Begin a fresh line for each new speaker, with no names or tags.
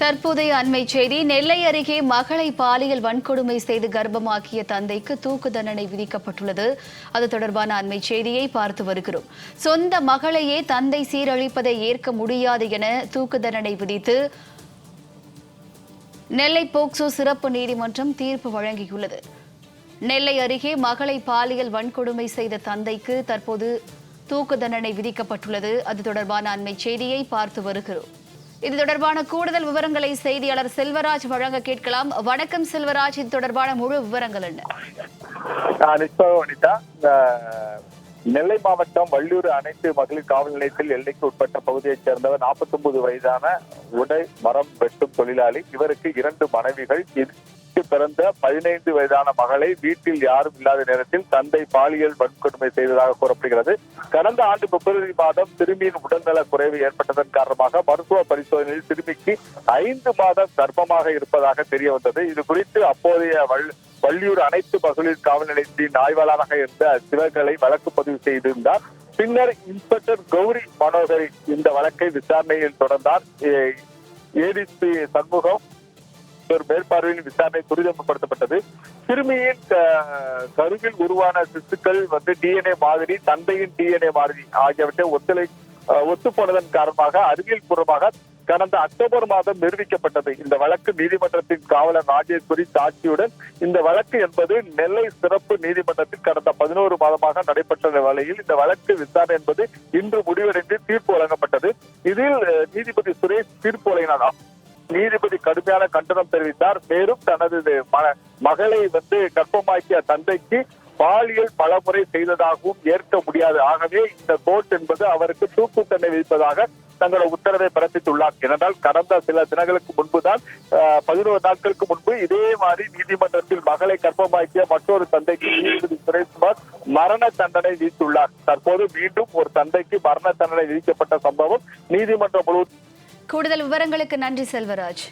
தற்போதைய அண்மை செய்தி நெல்லை அருகே மகளை பாலியல் வன்கொடுமை செய்து கர்ப்பமாக்கிய தந்தைக்கு தூக்கு தண்டனை விதிக்கப்பட்டுள்ளது. அது தொடர்பான அண்மை செய்தியை பார்த்து வருகிறோம். சொந்த மகளையே தந்தை சீரழிப்பதை ஏற்க முடியாது என தூக்கு தண்டனை விதித்து நெல்லை போக்சோ சிறப்பு நீதிமன்றம் தீர்ப்பு வழங்கியுள்ளது. நெல்லை அருகே மகளை பாலியல் வன்கொடுமை செய்த தந்தைக்கு தற்போது தூக்கு தண்டனை விதிக்கப்பட்டுள்ளது. அது தொடர்பான அண்மை செய்தியை பார்த்து வருகிறோம். இது தொடர்பான கூடுதல் விவரங்களை செய்தியாளர் செல்வராஜ் வழங்க கேட்கலாம். வணக்கம் செல்வராஜ் இது தொடர்பான முழு விவரங்கள் என்ன?
நான் நெல்லை மாவட்டம் வள்ளியூர் அனைத்து மகளிர் காவல் நிலையத்தில் எல்லைக்கு உட்பட்ட பகுதியைச் சேர்ந்தவர் 49 வயதான உடை மரம் வெட்டும் தொழிலாளி. இவருக்கு இரண்டு மனைவிகள். இதுக்கு பிறந்த பதினைந்து வயதான மகளை வீட்டில் யாரும் இல்லாத நேரத்தில் தந்தை பாலியல் வன்கொடுமை செய்ததாக கூறப்படுகிறது. கடந்த ஆண்டு பிப்ரவரி மாதம் சிறுமியின் உடல்நல குறைவு ஏற்பட்டதன் காரணமாக மருத்துவ பரிசோதனையில் சிறுமிக்கு ஐந்து மாதம் கர்ப்பமாக இருப்பதாக தெரிய வந்தது. இது குறித்து அப்போதைய வள்ளியூர் அனைத்து மகளிர் காவல் நிலையத்தின் ஆய்வாளராக இருந்த சிவகலை வழக்கு பதிவு செய்திருந்தார். பின்னர் இன்ஸ்பெக்டர் கௌரி மனோகரி இந்த வழக்கை விசாரணையில் தொடர்ந்தார். ஏடிசி சண்முகம் ஒரு மேற்பார்வையின் விசாரணை துரிதப்படுத்தப்பட்டது. சிறுமியின் கருவில் உருவான சிசுக்கள் வந்து டிஎன்ஏ மாதிரி தந்தையின் டிஎன்ஏ மாதிரி ஆகியவற்றை ஒத்துழை அஹ், ஒத்துப்போனதன் காரணமாக அறிவியல் பூர்வமாக கடந்த அக்டோபர் மாதம் நிரூபிக்கப்பட்டது. இந்த வழக்கு நீதிமன்றத்தின் காவலர் ராஜேஸ்வரி சாட்சியுடன் இந்த வழக்கு என்பது நெல்லை சிறப்பு நீதிமன்றத்தில் கடந்த பதினோரு மாதமாக நடைபெற்ற வேளையில் இந்த வழக்கு விசாரணை என்பது இன்று முடிவடைந்து தீர்ப்பு வழங்கப்பட்டது. இதில் நீதிபதி சுரேஷ் தீர்ப்பு வழங்கினார். நீதிபதி கடுமையான கண்டனம் தெரிவித்தார். மேலும் தனது மகளை வந்து கர்ப்பமாக்கிய தந்தைக்கு பாலியல் பலமுறை செய்ததாகவும் ஏற்க முடியாது. ஆகவே இந்த கோர்ட் என்பது அவருக்கு தூக்கு தண்டனை விதிப்பதாக தங்களோட உத்தரவை பிறப்பித்துள்ளார். ஏனென்றால் கடந்த சில தினங்களுக்கு முன்புதான் பதினோரு நாட்களுக்கு முன்பு இதே மாதிரி நீதிமன்றத்தில் மகளை கர்ப்பமாக்கிய மற்றொரு தந்தைக்கு நீதிபதி சுரேஷ்குமார் மரண தண்டனை விதித்துள்ளார். தற்போது மீண்டும் ஒரு தந்தைக்கு மரண தண்டனை விதிக்கப்பட்ட சம்பவம் நீதிமன்றம் முழுவதும்
கூடுதல் விவரங்களுக்கு நன்றி செல்வராஜ்.